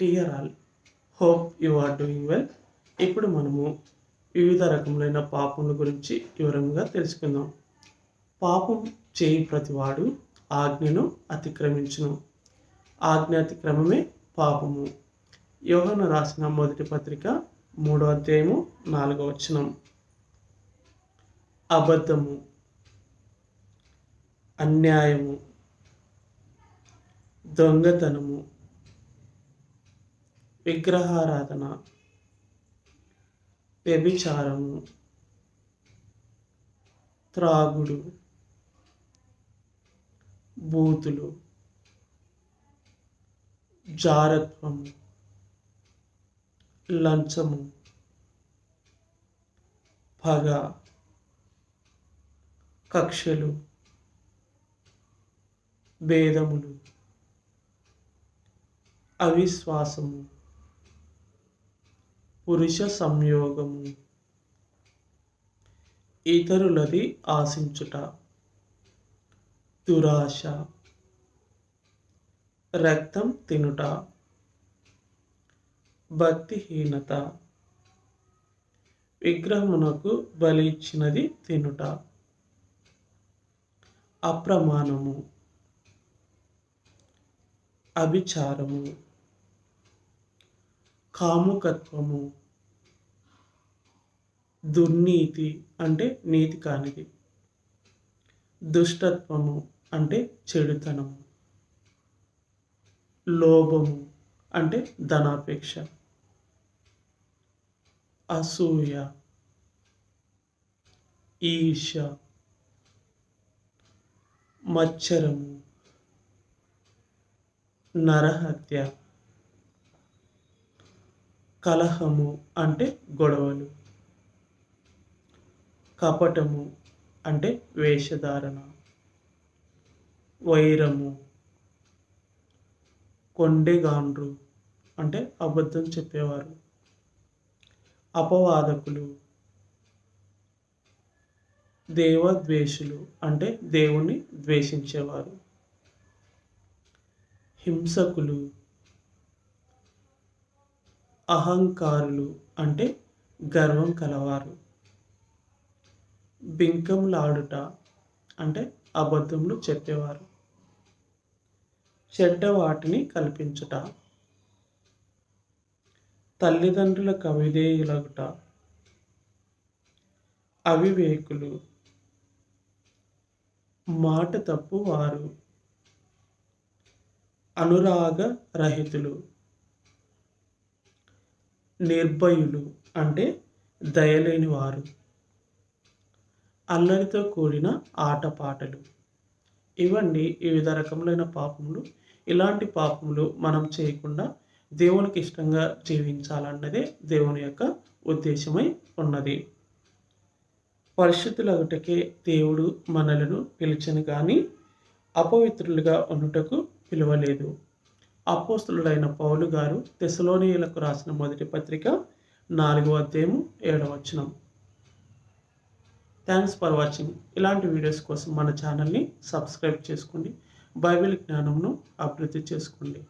Dear all hope you are doing well ఇప్పుడు మనము వివిధ రకములైన పాపముల గురించి వివరంగా తెలుసుకుందాం. పాపం చేయి ప్రతివాడు ఆజ్ఞను అతిక్రమించును. ఆజ్ఞ అతిక్రమమే పాపము. యోహన రాసిన మొదటి పత్రిక మూడో అధ్యాయము నాలుగో వచనం. అబద్ధము. అన్యాయము. దొంగతనము. విగ్రహారాధన వ్యభిచారము త్రాగుడు బూతులు జారత్వము లంచము పగ కక్షలు భేదములు అవిశ్వాసము పురుష సంయోగము. ఇతరులది ఆశించుట. దురాశ. రక్తం తినుట. భక్తిహీనత. విగ్రహమునకు బలి ఇచ్చినది తినుట. అప్రమాణము. అభిచారము. కాముకత్వము. దుర్నీతి అంటే నీతి కానిది. దుష్టత్వము అంటే చెడుతనము. లోభము అంటే ధనాపేక్ష. అసూయ. ఈర్ష మచ్చరము. నరహత్య. కలహము అంటే గొడవలు. కపటము అంటే వేషధారణ. వైరము కొండెగాండ్రు అంటే అబద్ధం చెప్పేవారు. అపవాదకులు దేవద్వేషులు అంటే దేవుణ్ణి ద్వేషించేవారు. హింసకులు అహంకారులు అంటే గర్వం కలవారు. బింకములాడుట అంటే అబద్ధములు చెప్పేవారు. చెడ్డ వాటిని కల్పించుట. తల్లిదండ్రుల కవిదేయులగుట. అవివేకులు. మాట తప్పు వారు అనురాగ రహితులు నిర్భయులు అంటే దయలేని వారు అల్లరితో కూడిన ఆటపాటలు ఇవన్నీ వివిధ రకములైన పాపములు. ఇలాంటి పాపములు మనం చేయకుండా దేవునికి ఇష్టంగా జీవించాలన్నదే దేవుని యొక్క ఉద్దేశమై ఉన్నది. పరిశుద్ధులగుటకే దేవుడు మనలను పిలిచను కానీ అపవిత్రులుగా ఉండుటకు పిలవలేదు. అపోస్తులుడైన పౌలు గారు తెసలోనియులకు రాసిన మొదటి పత్రిక నాలుగవ అధ్యాయము ఏడవ వచనం. థ్యాంక్స్ ఫర్ వాచింగ్ ఇలాంటి వీడియోస్ కోసం మన ఛానల్ని సబ్స్క్రైబ్ చేసుకోండి. బైబిల్ జ్ఞానంను అభివృద్ధి చేసుకోండి.